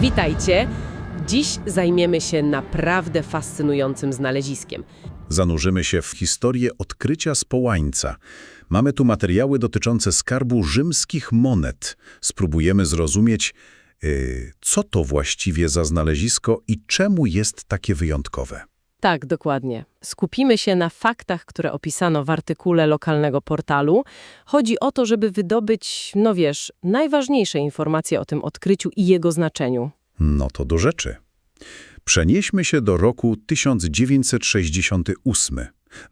Witajcie! Dziś zajmiemy się naprawdę fascynującym znaleziskiem. Zanurzymy się w historię odkrycia z Połańca. Mamy tu materiały dotyczące skarbu rzymskich monet. Spróbujemy zrozumieć, yy, co to właściwie za znalezisko i czemu jest takie wyjątkowe. Tak, dokładnie. Skupimy się na faktach, które opisano w artykule lokalnego portalu. Chodzi o to, żeby wydobyć, no wiesz, najważniejsze informacje o tym odkryciu i jego znaczeniu. No to do rzeczy. Przenieśmy się do roku 1968,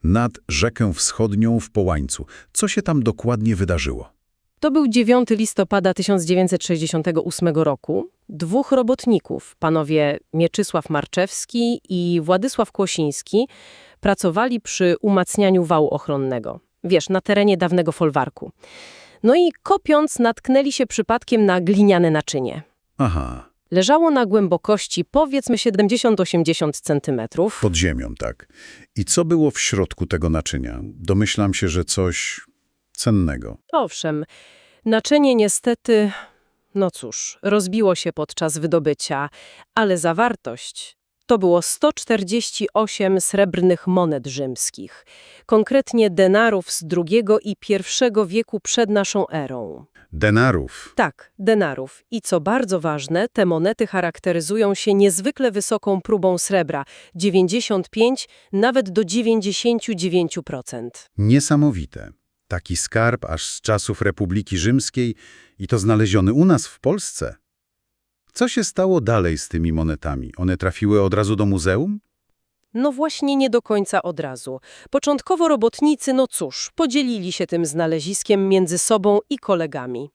nad rzekę wschodnią w Połańcu. Co się tam dokładnie wydarzyło? To był 9 listopada 1968 roku. Dwóch robotników, panowie Mieczysław Marczewski i Władysław Kłosiński, pracowali przy umacnianiu wału ochronnego. Wiesz, na terenie dawnego folwarku. No i kopiąc, natknęli się przypadkiem na gliniane naczynie. Aha, Leżało na głębokości powiedzmy 70-80 centymetrów. pod ziemią, tak. I co było w środku tego naczynia? Domyślam się, że coś cennego. Owszem, naczynie niestety, no cóż, rozbiło się podczas wydobycia, ale zawartość to było 148 srebrnych monet rzymskich, konkretnie denarów z II i I wieku przed naszą erą. Denarów. Tak, denarów. I co bardzo ważne, te monety charakteryzują się niezwykle wysoką próbą srebra 95, nawet do 99%. Niesamowite. Taki skarb aż z czasów Republiki Rzymskiej i to znaleziony u nas w Polsce. Co się stało dalej z tymi monetami? One trafiły od razu do muzeum? No właśnie nie do końca od razu. Początkowo robotnicy, no cóż, podzielili się tym znaleziskiem między sobą i kolegami.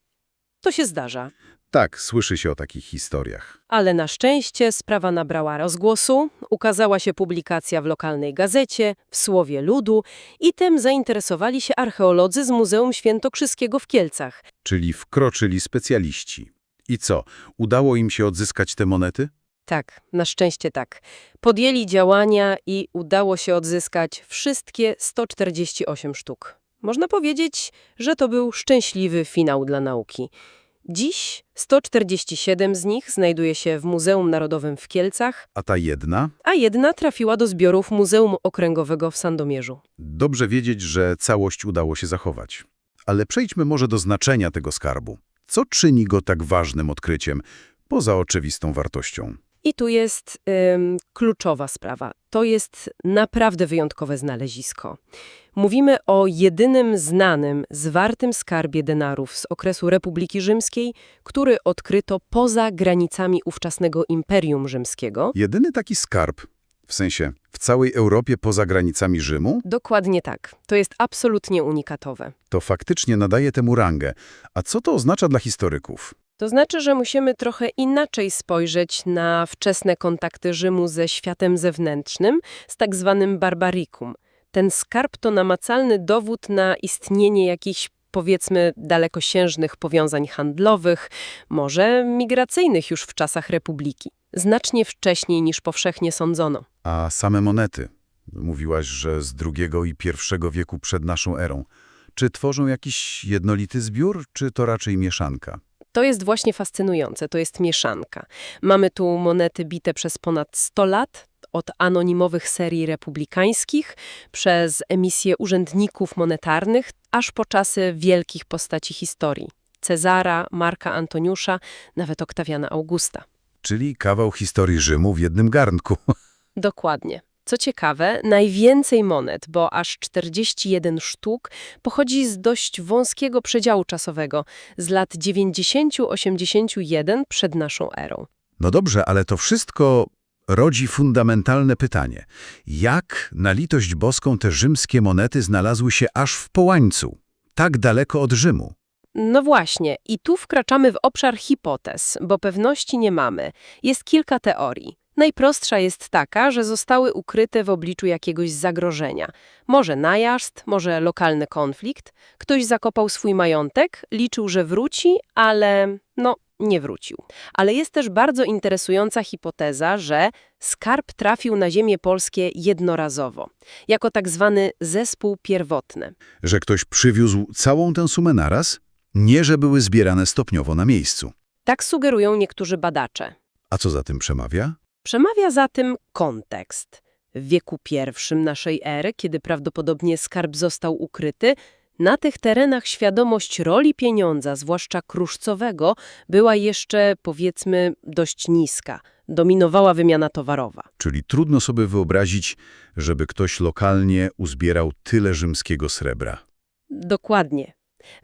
To się zdarza. Tak, słyszy się o takich historiach. Ale na szczęście sprawa nabrała rozgłosu, ukazała się publikacja w lokalnej gazecie, w Słowie Ludu i tym zainteresowali się archeolodzy z Muzeum Świętokrzyskiego w Kielcach. Czyli wkroczyli specjaliści. I co, udało im się odzyskać te monety? Tak, na szczęście tak. Podjęli działania i udało się odzyskać wszystkie 148 sztuk. Można powiedzieć, że to był szczęśliwy finał dla nauki. Dziś 147 z nich znajduje się w Muzeum Narodowym w Kielcach, A ta jedna? a jedna trafiła do zbiorów Muzeum Okręgowego w Sandomierzu. Dobrze wiedzieć, że całość udało się zachować. Ale przejdźmy może do znaczenia tego skarbu. Co czyni go tak ważnym odkryciem, poza oczywistą wartością? I tu jest ym, kluczowa sprawa. To jest naprawdę wyjątkowe znalezisko. Mówimy o jedynym znanym, zwartym skarbie denarów z okresu Republiki Rzymskiej, który odkryto poza granicami ówczesnego Imperium Rzymskiego. Jedyny taki skarb, w sensie w całej Europie poza granicami Rzymu, Dokładnie tak. To jest absolutnie unikatowe. to faktycznie nadaje temu rangę. A co to oznacza dla historyków? To znaczy, że musimy trochę inaczej spojrzeć na wczesne kontakty Rzymu ze światem zewnętrznym, z tak zwanym barbarikum. Ten skarb to namacalny dowód na istnienie jakichś, powiedzmy, dalekosiężnych powiązań handlowych, może migracyjnych już w czasach Republiki. Znacznie wcześniej niż powszechnie sądzono. A same monety? Mówiłaś, że z II i I wieku przed naszą erą. Czy tworzą jakiś jednolity zbiór, czy to raczej mieszanka? To jest właśnie fascynujące, to jest mieszanka. Mamy tu monety bite przez ponad 100 lat, od anonimowych serii republikańskich, przez emisje urzędników monetarnych, aż po czasy wielkich postaci historii. Cezara, Marka Antoniusza, nawet Oktawiana Augusta. Czyli kawał historii Rzymu w jednym garnku. Dokładnie. Co ciekawe, najwięcej monet, bo aż 41 sztuk, pochodzi z dość wąskiego przedziału czasowego, z lat 90-81 przed naszą erą. No dobrze, ale to wszystko rodzi fundamentalne pytanie. Jak na litość boską te rzymskie monety znalazły się aż w Połańcu, tak daleko od Rzymu? No właśnie, i tu wkraczamy w obszar hipotez, bo pewności nie mamy. Jest kilka teorii. Najprostsza jest taka, że zostały ukryte w obliczu jakiegoś zagrożenia. Może najazd, może lokalny konflikt. Ktoś zakopał swój majątek, liczył, że wróci, ale no, nie wrócił. Ale jest też bardzo interesująca hipoteza, że skarb trafił na ziemię polskie jednorazowo, jako tak zwany zespół pierwotny. Że ktoś przywiózł całą tę sumę naraz? Nie, że były zbierane stopniowo na miejscu. Tak sugerują niektórzy badacze. A co za tym przemawia? Przemawia za tym kontekst. W wieku pierwszym naszej ery, kiedy prawdopodobnie skarb został ukryty, na tych terenach świadomość roli pieniądza, zwłaszcza kruszcowego, była jeszcze, powiedzmy, dość niska. Dominowała wymiana towarowa. Czyli trudno sobie wyobrazić, żeby ktoś lokalnie uzbierał tyle rzymskiego srebra. Dokładnie.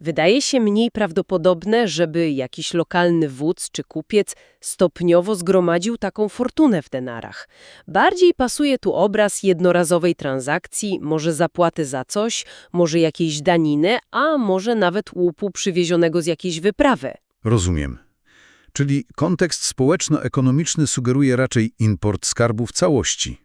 Wydaje się mniej prawdopodobne, żeby jakiś lokalny wódz czy kupiec stopniowo zgromadził taką fortunę w denarach. Bardziej pasuje tu obraz jednorazowej transakcji, może zapłaty za coś, może jakiejś daniny, a może nawet łupu przywiezionego z jakiejś wyprawy. Rozumiem. Czyli kontekst społeczno-ekonomiczny sugeruje raczej import skarbu w całości.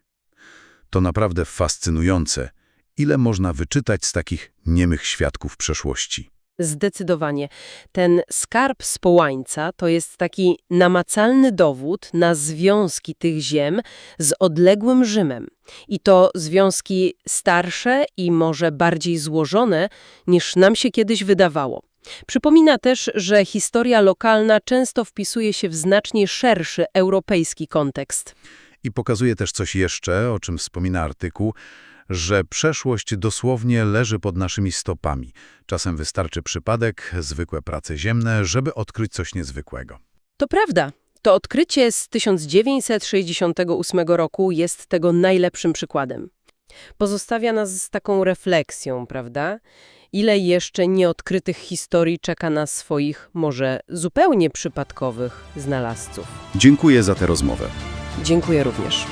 To naprawdę fascynujące, ile można wyczytać z takich niemych świadków przeszłości. Zdecydowanie. Ten skarb z Połańca to jest taki namacalny dowód na związki tych ziem z odległym Rzymem. I to związki starsze i może bardziej złożone niż nam się kiedyś wydawało. Przypomina też, że historia lokalna często wpisuje się w znacznie szerszy europejski kontekst. I pokazuje też coś jeszcze, o czym wspomina artykuł, że przeszłość dosłownie leży pod naszymi stopami. Czasem wystarczy przypadek, zwykłe prace ziemne, żeby odkryć coś niezwykłego. To prawda. To odkrycie z 1968 roku jest tego najlepszym przykładem. Pozostawia nas z taką refleksją, prawda? Ile jeszcze nieodkrytych historii czeka na swoich, może zupełnie przypadkowych znalazców. Dziękuję za tę rozmowę. Dziękuję również.